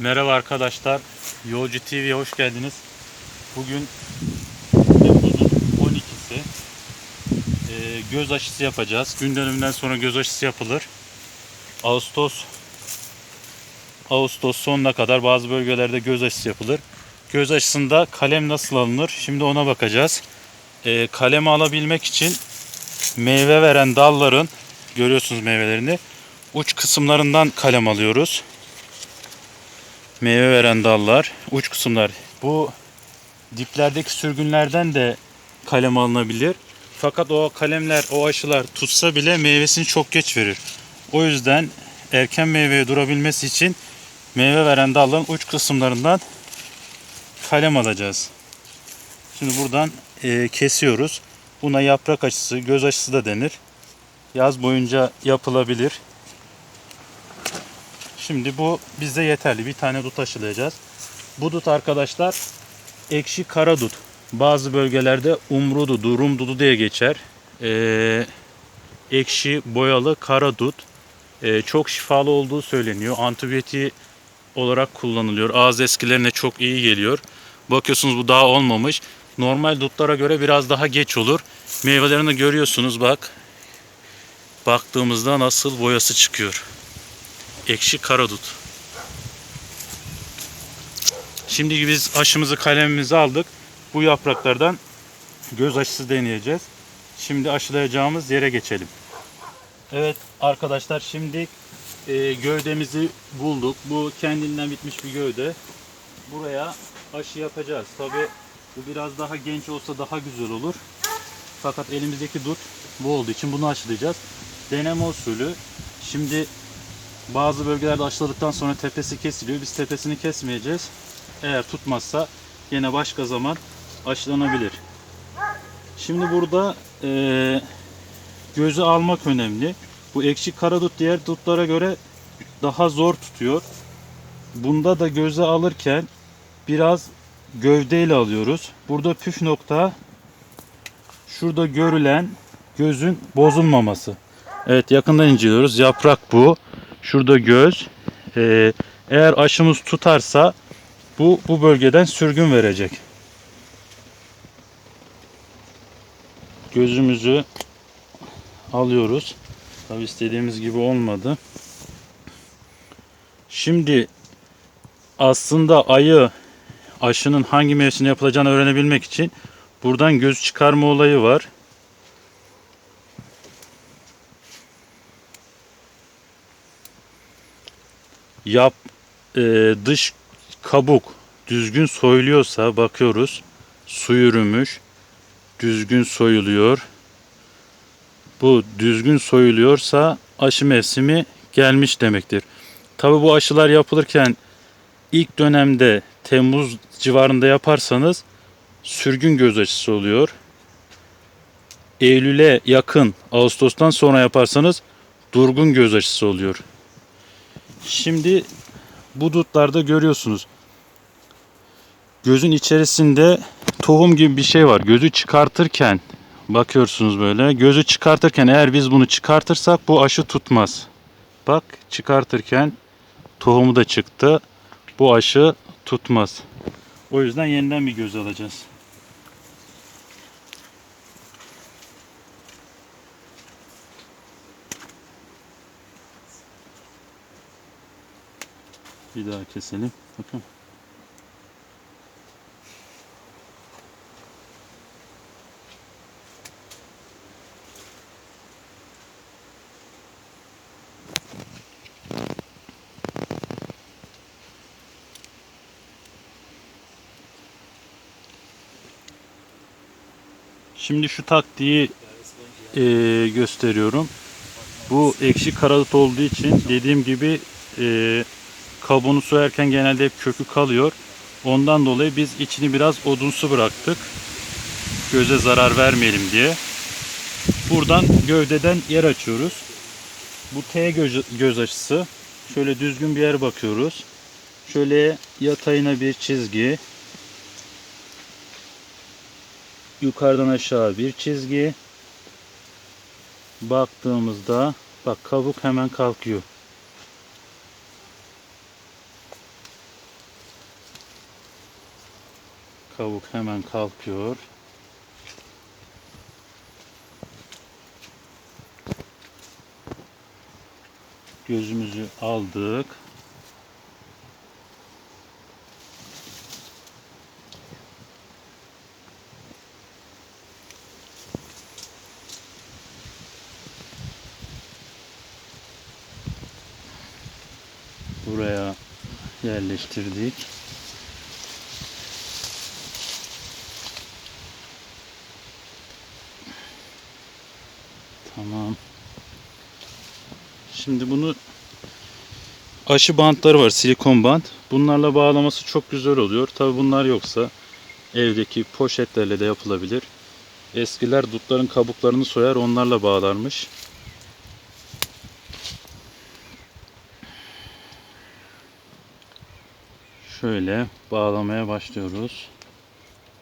Merhaba arkadaşlar. Yolcu TV'ye hoş geldiniz. Bugün Temmuz'un 12'si. Ee, göz aşısı yapacağız. Gün dönümünden sonra göz aşısı yapılır. Ağustos Ağustos sonuna kadar bazı bölgelerde göz aşısı yapılır. Göz aşısında kalem nasıl alınır? Şimdi ona bakacağız. Ee, kalemi alabilmek için meyve veren dalların görüyorsunuz meyvelerini uç kısımlarından kalem alıyoruz meyve veren dallar, uç kısımlar. Bu diplerdeki sürgünlerden de kalem alınabilir. Fakat o kalemler, o aşılar tutsa bile meyvesini çok geç verir. O yüzden erken meyveye durabilmesi için meyve veren dalların uç kısımlarından kalem alacağız. Şimdi buradan e, kesiyoruz. Buna yaprak aşısı, göz aşısı da denir. Yaz boyunca yapılabilir. Şimdi bu bize yeterli. Bir tane dut aşılayacağız. Bu dut arkadaşlar ekşi kara dut. Bazı bölgelerde umrudu, durum dudu diye geçer. Ee, ekşi boyalı kara dut. Ee, çok şifalı olduğu söyleniyor. Antibiyotik olarak kullanılıyor. Ağız eskilerine çok iyi geliyor. Bakıyorsunuz bu daha olmamış. Normal dutlara göre biraz daha geç olur. Meyvelerini görüyorsunuz bak. Baktığımızda nasıl boyası çıkıyor ekşi karadut. Şimdi biz aşımızı kalemimizi aldık. Bu yapraklardan göz aşısı deneyeceğiz. Şimdi aşılayacağımız yere geçelim. Evet arkadaşlar şimdi e, gövdemizi bulduk. Bu kendinden bitmiş bir gövde. Buraya aşı yapacağız. Tabi bu biraz daha genç olsa daha güzel olur. Fakat elimizdeki dut bu olduğu için bunu aşılayacağız. Deneme usulü. Şimdi bazı bölgelerde aşıladıktan sonra tepesi kesiliyor. Biz tepesini kesmeyeceğiz. Eğer tutmazsa yine başka zaman aşılanabilir. Şimdi burada e, gözü almak önemli. Bu ekşi kara dut diğer dutlara göre daha zor tutuyor. Bunda da göze alırken biraz gövdeyle alıyoruz. Burada püf nokta şurada görülen gözün bozulmaması. Evet yakından inceliyoruz. Yaprak bu. Şurada göz. Ee, eğer aşımız tutarsa bu bu bölgeden sürgün verecek. Gözümüzü alıyoruz. Tabi istediğimiz gibi olmadı. Şimdi aslında ayı aşının hangi mevsimde yapılacağını öğrenebilmek için buradan göz çıkarma olayı var. Yap e, dış kabuk düzgün soyuluyorsa bakıyoruz su yürümüş düzgün soyuluyor bu düzgün soyuluyorsa aşı mevsimi gelmiş demektir. Tabi bu aşılar yapılırken ilk dönemde Temmuz civarında yaparsanız sürgün göz aşısı oluyor. Eylül'e yakın Ağustos'tan sonra yaparsanız durgun göz aşısı oluyor. Şimdi bu dutlarda görüyorsunuz. Gözün içerisinde tohum gibi bir şey var. Gözü çıkartırken bakıyorsunuz böyle. Gözü çıkartırken eğer biz bunu çıkartırsak bu aşı tutmaz. Bak çıkartırken tohumu da çıktı. Bu aşı tutmaz. O yüzden yeniden bir göz alacağız. Bir daha keselim. Bakın. Şimdi şu taktiği e, gösteriyorum. Bu ekşi karadut olduğu için dediğim gibi e, kabuğunu soyarken genelde hep kökü kalıyor. Ondan dolayı biz içini biraz odunsu bıraktık. Göze zarar vermeyelim diye. Buradan gövdeden yer açıyoruz. Bu T göz, göz açısı. Şöyle düzgün bir yer bakıyoruz. Şöyle yatayına bir çizgi. Yukarıdan aşağı bir çizgi. Baktığımızda bak kabuk hemen kalkıyor. Kavuk hemen kalkıyor. Gözümüzü aldık. Buraya yerleştirdik. Tamam. Şimdi bunu aşı bantları var, silikon bant. Bunlarla bağlaması çok güzel oluyor. Tabi bunlar yoksa evdeki poşetlerle de yapılabilir. Eskiler dutların kabuklarını soyar, onlarla bağlarmış. Şöyle bağlamaya başlıyoruz.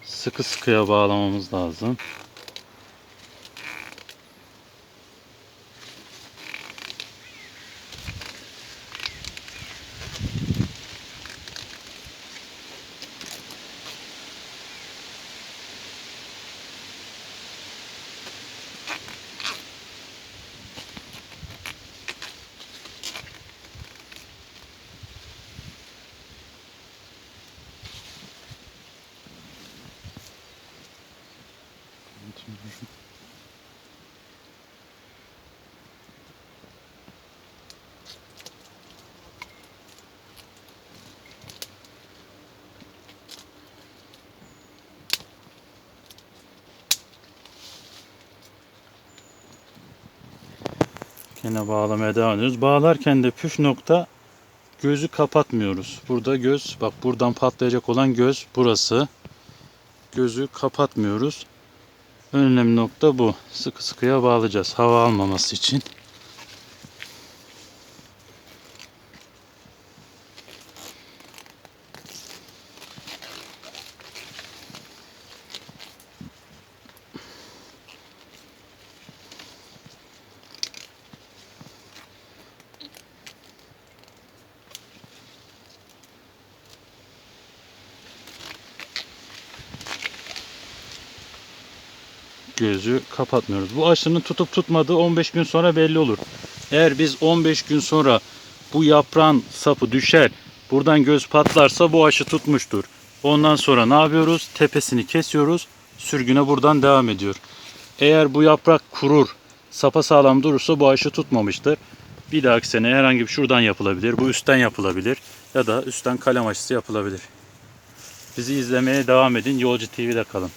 Sıkı sıkıya bağlamamız lazım. Yine bağlamaya devam ediyoruz. Bağlarken de püf nokta gözü kapatmıyoruz. Burada göz, bak buradan patlayacak olan göz burası. Gözü kapatmıyoruz. Önemli nokta bu. Sıkı sıkıya bağlayacağız. Hava almaması için. Gözü kapatmıyoruz. Bu aşının tutup tutmadığı 15 gün sonra belli olur. Eğer biz 15 gün sonra bu yaprağın sapı düşer, buradan göz patlarsa bu aşı tutmuştur. Ondan sonra ne yapıyoruz? Tepesini kesiyoruz. Sürgüne buradan devam ediyor. Eğer bu yaprak kurur, sapa sağlam durursa bu aşı tutmamıştır. Bir dahaki sene herhangi bir şuradan yapılabilir. Bu üstten yapılabilir. Ya da üstten kalem aşısı yapılabilir. Bizi izlemeye devam edin. Yolcu TV'de kalın.